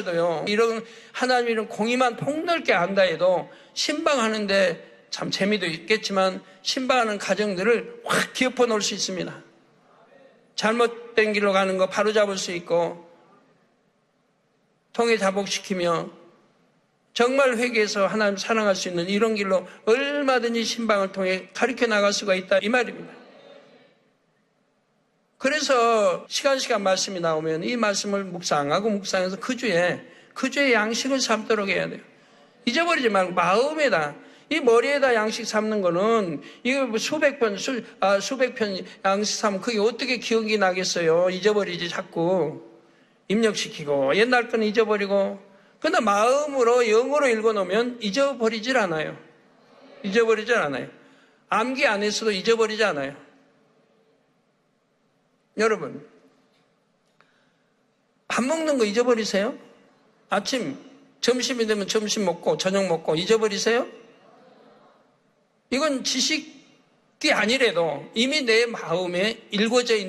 도요 이런 하나님 이런 공의만 폭넓게 안다 해도 신방하는데 참 재미도 있겠지만 신방하는 가정들을 확 기어퍼 놓을 수 있습니다. 잘못된 길로 가는 거 바로 잡을 수 있고 통해 자복시키며 정말 회개해서 하나님 사랑할 수 있는 이런 길로 얼마든지 신방을 통해 가르쳐 나갈 수가 있다 이 말입니다. 그래서 시간 시간 말씀이 나오면 이 말씀을 묵상하고 묵상해서 그 주에 그 주에 양식을 삼도록 해야 돼요. 잊어버리지 말고 마음에다 이 머리에다 양식 삼는 거는 이거 뭐 수백 편 수, 아, 수백 편 양식 삼면 그게 어떻게 기억이 나겠어요? 잊어버리지 자꾸 입력시키고 옛날 건 잊어버리고 그러나 마음으로 영어로 읽어놓으면 잊어버리질 않아요. 잊어버리질 않아요. 암기 안에서도 잊어버리지 않아요. 여러분, 밥 먹는 거 잊어버리세요? 아침, 점심이 되면 점심 먹고 저녁 먹고 잊어버리세요? 이건 지식이 아니래도 이미 내 마음에 일궈져 있는